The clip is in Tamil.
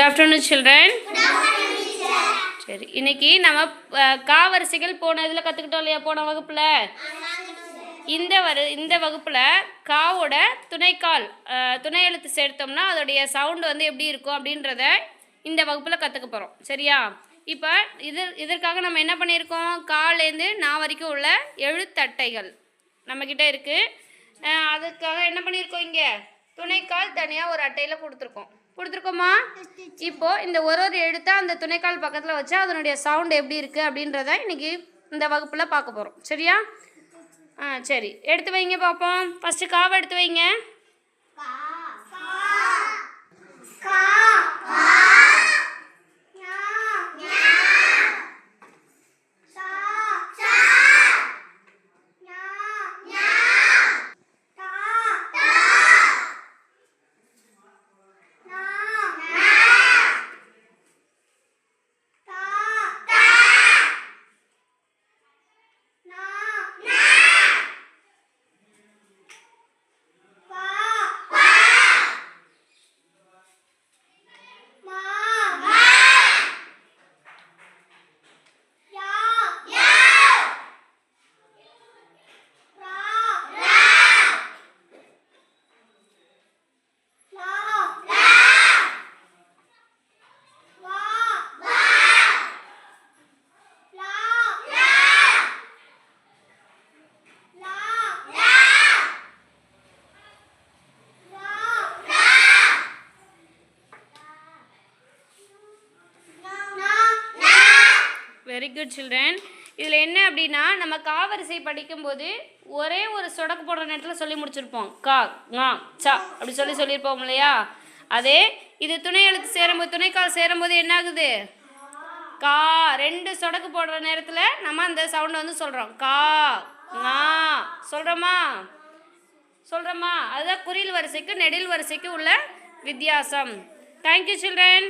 குட் ஆஃப்டர்நூன் சில்ட்ரன் சரி இன்னைக்கு நம்ம அஹ், கா வரிசைகள் போன இதில் கற்றுக்கிட்டோம் இல்லையா? போன வகுப்பில்? இந்த வரு இந்த வகுப்பில் காவோட துணைக்கால் துணை எழுத்து சேர்த்தோம்னா அதோடைய சவுண்டு வந்து எப்படி இருக்கும் அப்படின்றத இந்த வகுப்பில் கற்றுக்க போகிறோம் சரியா? இப்போ இது இதற்காக நம்ம என்ன பண்ணியிருக்கோம்? காலேருந்து நான் வரைக்கும் உள்ள எழுத்தட்டைகள் நம்மக்கிட்ட இருக்குது அதுக்காக என்ன பண்ணியிருக்கோம் இங்கே? துணைக்கால் தனியாக ஒரு அட்டையில் கொடுத்துருக்கோம். கொடுத்துருக்கோமா? இப்போ இந்த ஒரு ஒரு எழுத்தை அந்த துணைக்கால் பக்கத்தில் வச்சு அதனுடைய சவுண்ட் எப்படி இருக்குது அப்படின்றத இன்னைக்கு இந்த வகுப்பில் பார்க்க போகிறோம் சரியா? ஆ சரி. எடுத்து வைங்க பார்ப்போம் ஃபஸ்ட்டு காவை எடுத்து வைங்க. வெரி குட் சில்ட்ரன் இதில் என்ன அப்படின்னா நம்ம காவரிசை படிக்கும்போது ஒரே ஒரு சொடக்கு போடுற நேரத்தில் சொல்லி முடிச்சிருப்போம். கா ngா சா அப்படி சொல்லி சொல்லியிருப்போம் இல்லையா? அதே இது துணை எழுத்து சேரும்போது துணைக்கால் சேரும்போது என்ன ஆகுது? கா ரெண்டு சொடக்கு போடுற நேரத்தில் நம்ம அந்த சவுண்டை வந்து சொல்கிறோம் கா ngா சொல்கிறோமா சொல்கிறோமா அதுதான் குரில் வரிசைக்கு நெடில் வரிசைக்கு உள்ள வித்தியாசம். Thank you children